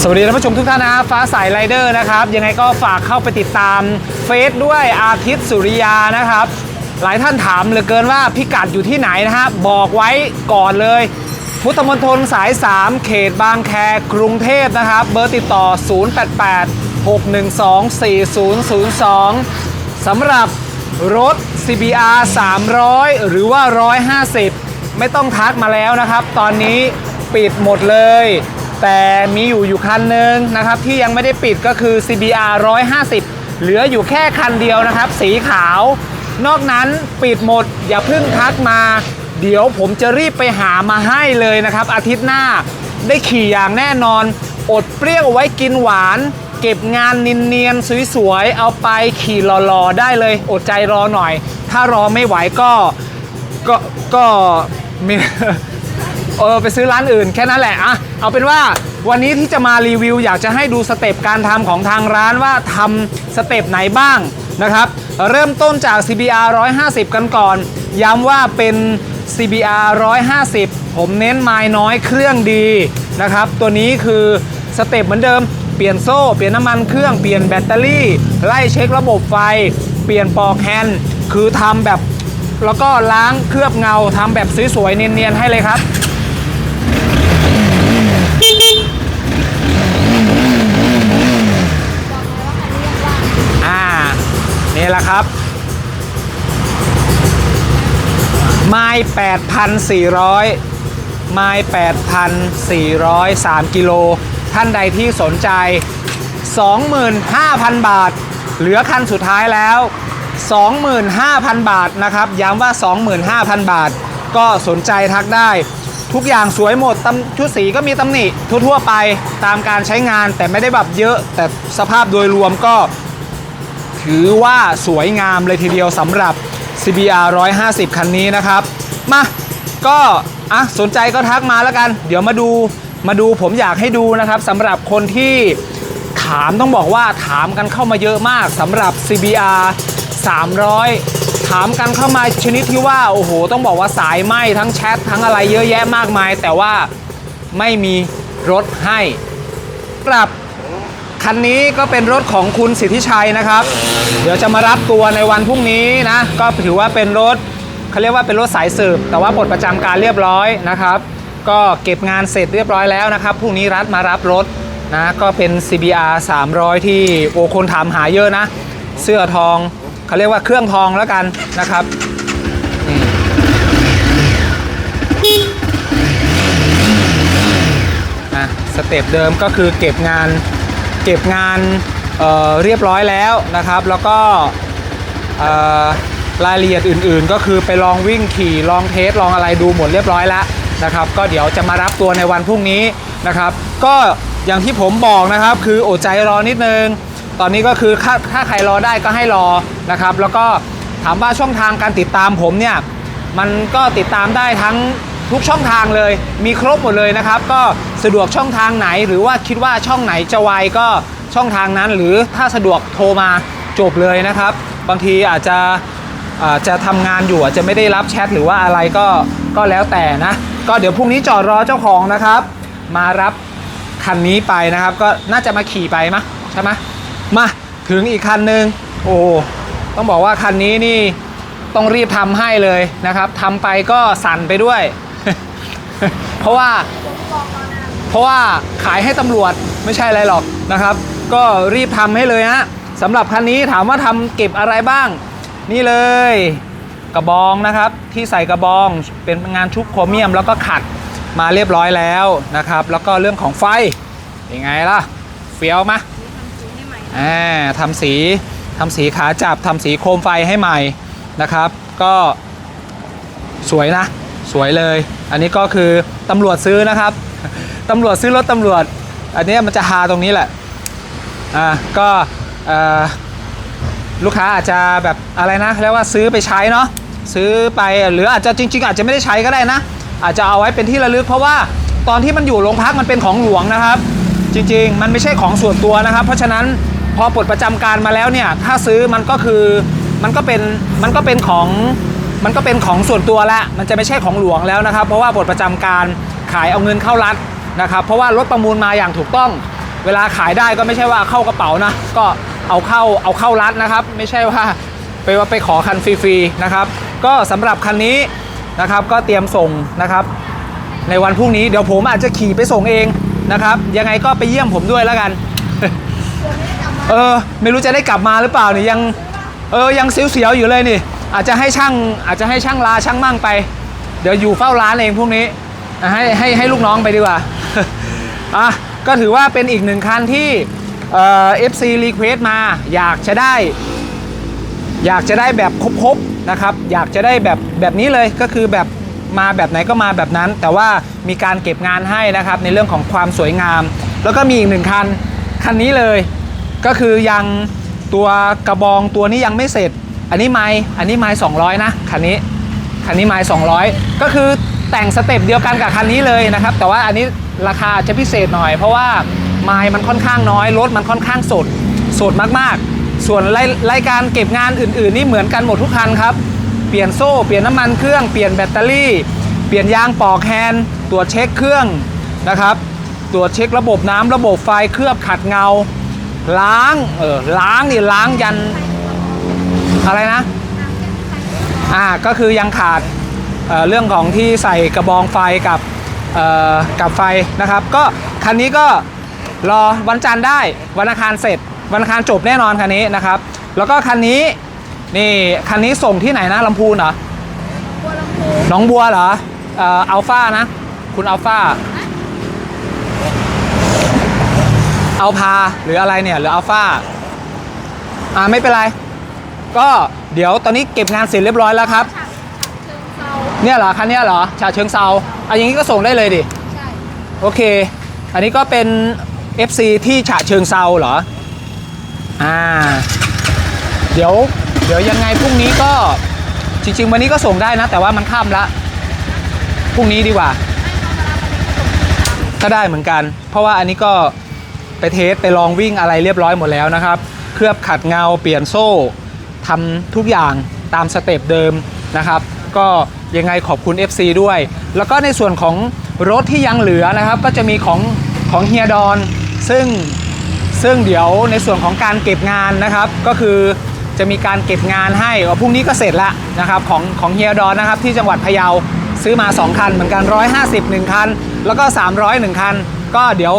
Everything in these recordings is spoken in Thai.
สวัสดีท่านผู้ชมทุกท่านนะฟ้าใสไรเดอร์นะครับ ยังไงก็ฝากเข้าไปติดตามเฟซด้วยอาทิตย์สุริยานะครับ หลายท่านถามเหลือเกินว่าพิกัดอยู่ที่ไหนนะฮะบอกไว้ก่อนเลย พุทธมณฑลสาย 3 เขตบางแคกรุงเทพนะครับ เบอร์ติดต่อ 088 612 4002 สำหรับรถ CBR 300 หรือว่า 150 ไม่ต้องทักมาแล้วนะครับ ตอนนี้ปิดหมดเลย แต่มีอยู่อยู่คันหนึ่งนะครับที่ยังไม่ได้ปิดก็คือ CBR 150 เหลืออยู่แค่คันเดียวนะครับ สีขาว นอกนั้นปิดหมดอย่าเพิ่งทักมา เดี๋ยวผมจะรีบไปหามาให้เลยนะครับ อาทิตย์หน้าได้ขี่อย่างแน่นอน อดเปรี้ยวไว้กินหวาน เก็บงานนินเนียนสวยๆ เอาไปขี่หล่อๆ ได้เลย อดใจรอหน่อย ถ้ารอไม่ไหวก็ก็ก็มี เออไปซื้อร้านอื่นแค่นั้นแหละอะเอาเป็นว่าวันนี้ที่จะมารีวิว อยากจะให้ดูสเต็ปการทำของทางร้านว่าทำสเต็ปไหนบ้างนะครับ เริ่มต้นจาก CBR 150 กันก่อน ย้ำว่าเป็น CBR 150 ผมเน้นไม้น้อยเครื่องดีนะครับ ตัวนี้คือสเต็ปเหมือนเดิม เปลี่ยนโซ่ เปลี่ยนน้ำมันเครื่อง เปลี่ยนแบตเตอรี่ ไล่เช็คระบบไฟ เปลี่ยนปลอกแฮนด์ คือทำแบบ แล้วก็ล้างเคลือบเงาทำแบบสวยๆเนียนๆให้เลยครับ นี่แหละครับไม้8,400ไม้8,403กิโล ท่านใดที่สนใจ 25,000 บาท เหลือคันสุดท้ายแล้ว 25,000 บาทนะครับ ย้ำว่า 25,000 บาท ก็สนใจทักได้ ทุกอย่างสวยหมดตำชุดสีก็มีตำหนิทั่วๆไปตามการใช้งานแต่ไม่ได้แบบเยอะ แต่สภาพโดยรวมก็ ถือว่าสวยงามเลยทีเดียวสำหรับ CBR 150 คันนี้นะครับ มาก็อะสนใจก็ทักมาแล้วกัน เดี๋ยวมาดูมาดูผมอยากให้ดูนะครับสำหรับคนที่ถามต้องบอกว่าถามกันเข้ามาเยอะมากสำหรับ CBR 300 ถามกันเข้ามาชนิดที่ว่า โอ้โห ต้องบอกว่าสายไหมทั้งแชททั้งอะไรเยอะแยะมากมาย แต่ว่าไม่มีรถให้ ปรับ คันนี้ก็เป็นรถของคุณสิทธิชัยนะครับ เดี๋ยวจะมารับตัวในวันพรุ่งนี้นะ ก็ถือว่าเป็นรถเขาเรียกว่าเป็นรถสายสืบ แต่ว่าปลดประจำการเรียบร้อยนะครับ ก็เก็บงานเสร็จเรียบร้อยแล้วนะครับพรุ่งนี้รัฐมารับรถนะก็เป็น CBR 300 ที่โอคนถามหาเยอะนะ เสื้อทองเขาเรียกว่าเครื่องทองแล้วกันนะครับนี่อะสเต็ปเดิมก็คือเก็บงาน เก็บงานเเรียบร้อยแล้วนะครับ แล้วก็รายละเอียดอื่น ๆ ก็คือไปลองวิ่งขี่ลองเทสลองอะไรดูหมดเรียบร้อยแล้วนะครับ ก็เดี๋ยวจะมารับตัวในวันพรุ่งนี้นะครับ ก็อย่างที่ผมบอกนะครับ คืออดใจรอนิดนึง ตอนนี้ก็คือถ้าถ้าใครรอได้ก็ให้รอนะครับ แล้วก็ถามว่าช่องทางการติดตามผมเนี่ยมันก็ติดตามได้ทั้ง ทุกช่องทางเลย มีครบหมดเลยนะครับ ก็สะดวกช่องทางไหน หรือว่าคิดว่าช่องไหนจะไวก็ช่องทางนั้น หรือถ้าสะดวกโทรมาจบเลยนะครับ บางทีอาจจะอาจจะทำงานอยู่อาจจะไม่ได้รับแชทหรือว่าอะไรก็ก็แล้วแต่นะ ก็เดี๋ยวพรุ่งนี้จอดรอเจ้าของนะครับ มารับคันนี้ไปนะครับ ก็น่าจะมาขี่ไปมะใช่ไหมมาถึงอีกคันหนึ่งโอ้ต้องบอกว่าคันนี้นี่ต้องรีบทำให้เลยนะครับทำไปก็สั่นไปด้วย เพราะว่าเพราะว่าขายให้ตำรวจไม่ใช่อะไรหรอกนะครับ ก็รีบทำให้เลยฮะสำหรับคันนี้ถามว่าทำเก็บอะไรบ้าง นี่เลย กระบองนะครับ ที่ใส่กระบองเป็นงานชุบโครเมียมแล้วก็ขัดมาเรียบร้อยแล้วนะครับ แล้วก็เรื่องของไฟยังไงล่ะเฟี้ยวมะอ่าทำสีทำสีขาจับทำสีโคมไฟให้ใหม่นะครับ ก็สวยนะ สวยเลย อันนี้ก็คือตำรวจซื้อนะครับตำรวจซื้อรถตำรวจ อันนี้มันจะฮาตรงนี้แหละอ่าก็ลูกค้าอาจจะแบบอะไรนะเรียกว่าซื้อไปใช้เนาะซื้อไปหรืออาจจะจริง ๆ อาจจะไม่ได้ใช้ก็ได้นะ อาจจะเอาไว้เป็นที่ระลึก เพราะว่าตอนที่มันอยู่โรงพักมันเป็นของหลวงนะครับ จริง ๆ มันไม่ใช่ของส่วนตัวนะครับ เพราะฉะนั้นพอปลดประจำการมาแล้วเนี่ยถ้าซื้อมันก็คือมันก็เป็นมันก็เป็นของ มันก็เป็นของส่วนตัวแล้วมันจะไม่ใช่ของหลวงแล้วนะครับ เพราะว่าปลดประจำการขายเอาเงินเข้ารัฐนะครับ เพราะว่ารถประมูลมาอย่างถูกต้อง เวลาขายได้ก็ไม่ใช่ว่าเข้ากระเป๋านะก็เอาเข้าเอาเข้ารัดนะครับ ไม่ใช่ว่าไปว่าไปขอคันฟรีๆนะครับ ก็สำหรับคันนี้นะครับก็เตรียมส่งนะครับ ในวันพรุ่งนี้เดี๋ยวผมอาจจะขี่ไปส่งเองนะครับ ยังไงก็ไปเยี่ยมผมด้วยแล้วกัน เออ ไม่รู้จะได้กลับมาหรือเปล่านี่ยัง เออยังเสียวๆอยู่เลยนี่ อาจจะให้ช่างอาจจะให้ช่างลาช่างมั่งไป เดี๋ยวอยู่เฝ้าร้านเองพวกนี้ให้ให้ให้ลูกน้องไปดีกว่าอะก็ถือว่าเป็นอีกหนึ่งคันที่เอ่อ FC request มาอยากจะได้ อยากจะได้แบบครบๆนะครับ อยากจะได้แบบแบบนี้เลยก็คือแบบมาแบบไหนก็มาแบบนั้น แต่ว่ามีการเก็บงานให้นะครับในเรื่องของความสวยงาม แล้วก็มีอีกหนึ่งคันคันนี้เลย ก็คือยัง ตัวกระบองตัวนี้ยังไม่เสร็จ อันนี้ไม้อันนี้ไม้200 นะคันนี้คันนี้ไม้200 ก็คือแต่งสเต็ปเดียวกันกับคันนี้เลยนะครับ แต่ว่าอันนี้ราคาจะพิเศษหน่อย เพราะว่าไม้มันค่อนข้างน้อยรถมันค่อนข้างสดสดมากๆ ส่วนรายรายการเก็บงานอื่น ๆ นี่เหมือนกันหมดทุกคันครับเปลี่ยนโซ่เปลี่ยนน้ำมันเครื่องเปลี่ยนแบตเตอรี่ เปลี่ยนยางปอกแฮนด์ตรวจเช็คเครื่องนะครับตรวจเช็คระบบน้ำระบบไฟเคลือบขัดเงา ล้าง เออ ล้างนี่ล้างยัน อะไรนะ อ่า ก็คือยังขาดเอ่อเรื่องของที่ใส่กระบองไฟกับเอ่อกับไฟนะครับ ก็คันนี้ก็รอวันจันทร์ได้ วันอังคารเสร็จ วันอังคารจบแน่นอนคันนี้นะครับ แล้วก็คันนี้ นี่คันนี้ส่งที่ไหนนะลำพูนเหรอบัวลำพูหน้องบัวเหรอเอ่ออัลฟานะ คุณอัลฟา อัลพาหรืออะไรเนี่ยหรืออัลฟาอ่าไม่เป็นไร ก็เดี๋ยวตอนนี้เก็บงานเสร็จเรียบร้อยแล้วครับฉากฉากเชิงเซาเนี่ยเหรอคันเนี้ยเหรอฉาเชิงเซาอะอย่างนี้ก็ส่งได้เลยดิ ใช่ โอเค อันนี้ก็เป็น FC ที่ฉะเชิงเซาเหรอ อ่า เดี๋ยว เดี๋ยวยังไงพรุ่งนี้ก็จริง ๆ วันนี้ก็ส่งได้นะ แต่ว่ามันข้ามละ พรุ่งนี้ดีกว่า ก็ได้เหมือนกัน เพราะว่าอันนี้ก็ ไปเทสไปลองวิ่งอะไรเรียบร้อยหมดแล้วนะครับ เคลือบขัดเงาเปลี่ยนโซ่ทำทุกอย่างตามสเต็ปเดิมนะครับ ก็ยังไงขอบคุณ FC ด้วย แล้วก็ในส่วนของรถที่ยังเหลือนะครับ ก็จะมีของของเฮียดอน ซึ่งซึ่งเดี๋ยวในส่วนของการเก็บงานนะครับ ก็คือจะมีการเก็บงานให้ว่าพรุ่งนี้ก็เสร็จละนะครับของของเฮียดอนนะครับที่จังหวัดพะเยาซื้อมา 2 คันเหมือนกัน 150 1คัน แล้วก็ 300 1คัน ก็เดี๋ยว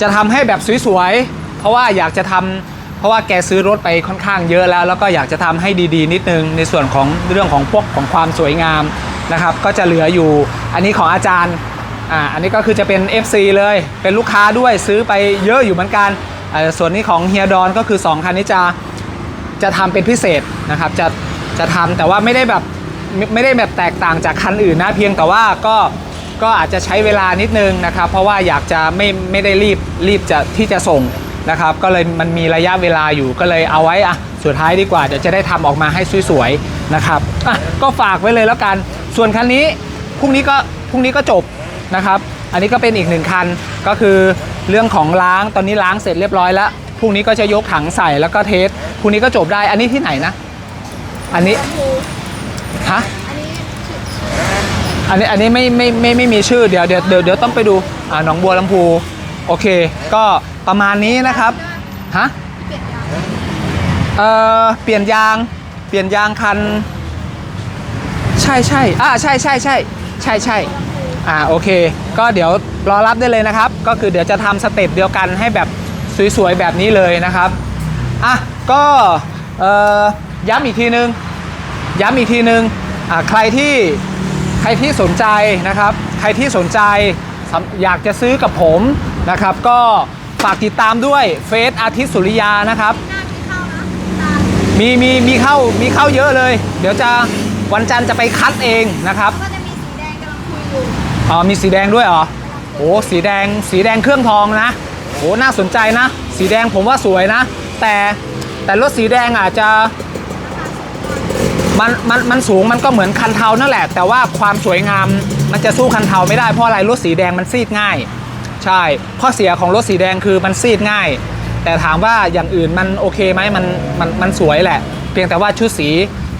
จะทำให้แบบสวยๆ เพราะว่าอยากจะทำเพราะว่าแกซื้อรถไปค่อนข้างเยอะแล้ว แล้วก็อยากจะทำให้ดีๆ นิดนึงในส่วนของเรื่องของพวกของความสวยงามนะครับ ก็จะเหลืออยู่ อันนี้ของอาจารย์อ่าอันนี้ก็คือจะเป็น FC เลย เป็นลูกค้าด้วยซื้อไปเยอะอยู่เหมือนกันอ่อส่วนนี้ของเฮียดอนก็คือ 2 คันนี้จะจะทำเป็นพิเศษนะครับ จะจะทำแต่ว่าไม่ได้แบบไมไม่ได้แบบแตกต่างจากคันอื่นนะเพียงแต่ว่าก็ ก็อาจจะใช้เวลานิดนึงนะครับ เพราะว่าอยากจะไม่ไม่ได้รีบรีบจะที่จะส่งนะครับ ก็เลยมันมีระยะเวลาอยู่ก็เลยเอาไว้อะสุดท้ายดีกว่าเดี๋ยวจะได้ทำออกมาให้สวยๆนะครับอะก็ฝากไว้เลยแล้วกัน ส่วนคันนี้พรุ่งนี้ก็พรุ่งนี้ก็จบนะครับ อันนี้ก็เป็นอีกหนึ่งคันก็คือเรื่องของล้างตอนนี้ล้างเสร็จเรียบร้อยแล้วพรุ่งนี้ก็จะยกถังใส่แล้วก็เทสพรุ่งนี้ก็จบได้อันนี้ที่ไหนนะ อันนี้ฮะ อันนี้อันนี้ไม่ไม่ไม่ไม่มีชื่อเดี๋ยวเดี๋ยวเดี๋ยวเดี๋ยวต้องไปดูอ่าหนองบัวลำพูโอเค ก็ประมาณนี้นะครับฮะเอ่อเปลี่ยนยางเปลี่ยนยางคัน ใช่ใช่อ่าใช่ใช่ใช่ใช่ใช่อ่าโอเค ก็เดี๋ยวรอรับได้เลยนะครับ ก็คือเดี๋ยวจะทำสเต็ปเดียวกันให้แบบสวยๆแบบนี้เลยนะครับอะก็เอ่อย้ำอีกทีนึง ย้ำอีกทีนึงอ่าใครที่ ใครที่สนใจนะครับ ใครที่สนใจสำอยากจะซื้อกับผมนะครับ ก็ฝากติดตามด้วยเฟซอาทิตย์สุริยานะครับหน้าที่เข้านะตามีมีมีเข้ามีเข้าเยอะเลย เดี๋ยวจะวันจันทร์จะไปคัดเองนะครับแล้วก็จะมีสีแดงกำลังคุยอยู่อ๋อมีสีแดงด้วยเหรอโอ้สีแดงสีแดงเครื่องทองนะโอ้น่าสนใจนะ สีแดงผมว่าสวยนะ แต่แต่รถสีแดงอาจจะ มันมันมันสูงมันก็เหมือนคันเทานั่นแหละ แต่ว่าความสวยงามมันจะสู้คันเทาไม่ได้เพราะอะไรรถสีแดงมันซีดง่าย ใช่ข้อเสียของรถสีแดงคือมันซีดง่าย แต่ถามว่าอย่างอื่นมันโอเคไหมมันมันมันสวยแหละ เพียงแต่ว่าชุดสี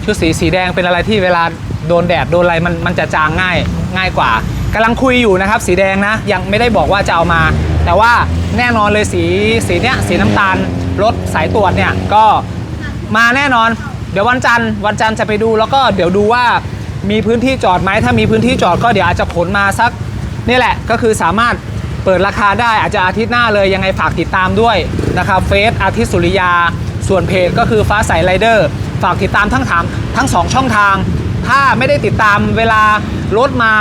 ชุดสีสีแดงเป็นอะไรที่เวลาโดนแดดโดนอะไรมันมันจะจางง่ายง่ายกว่ากำลังคุยอยู่นะครับ สีแดงนะยังไม่ได้บอกว่าจะเอามา แต่ว่าแน่นอนเลยสีสีเนี้ยสีน้ำตาลรถสายตรวจเนี่ยก็มาแน่นอน เดี๋ยววันจันทร์วันจันทร์จะไปดูแล้วก็เดี๋ยวดูว่ามีพื้นที่จอดไหมถ้ามีพื้นที่จอดก็เดี๋ยวอาจจะขนมาสักนี่แหละก็คือสามารถเปิดราคาได้อาจจะอาทิตย์หน้าเลยยังไงฝากติดตามด้วยนะครับเฟซอาทิตย์สุริยา ส่วนเพจก็คือฟ้าใสไรเดอร์ฝากติดตามทั้งถามทั้งสองช่องทาง ถ้าไม่ได้ติดตามเวลารถมา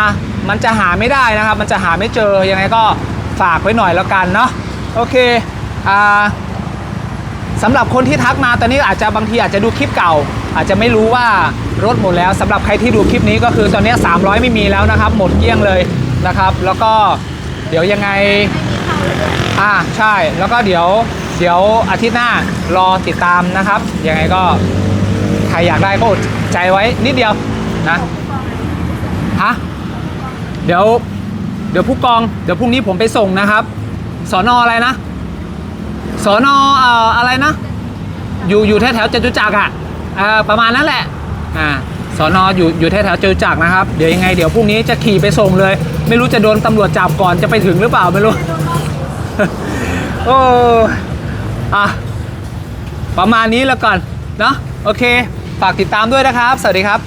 มันจะหาไม่ได้นะครับ มันจะหาไม่เจอยังไงก็ฝากไว้หน่อยแล้วกันเนาะโอเคอ่า สำหรับคนที่ทักมาตอนนี้อาจจะบางทีอาจจะดูคลิปเก่า อาจจะไม่รู้ว่ารถหมดแล้วสำหรับใครที่ดูคลิปนี้ก็คือตอนนี้ 300 ไม่มีแล้วนะครับ หมดเกลี้ยงเลยนะครับ แล้วก็เดี๋ยวยังไงอ่าใช่ แล้วก็เดี๋ยวเดี๋ยวอาทิตย์หน้ารอติดตามนะครับยังไงก็ใครอยากได้ก็อดใจไว้นิดเดียวนะฮะเดี๋ยวเดี๋ยวผู้กองเดี๋ยวพรุ่งนี้ผมไปส่งนะครับสอนออะไรนะ สอนอเอ่ออะไรนะ อยู่อยู่แถวแถวจตุจักรอะอ่าประมาณนั้นแหละอ่าสอนออยู่อยู่แถวแถวจตุจักรนะครับ เดี๋ยวยังไงเดี๋ยวพรุ่งนี้จะขี่ไปส่งเลย ไม่รู้จะโดนตำรวจจับก่อนจะไปถึงหรือเปล่าไม่รู้ โอ้อะประมาณนี้แล้วก่อนเนาะโอเค ฝากติดตามด้วยนะครับ สวัสดีครับ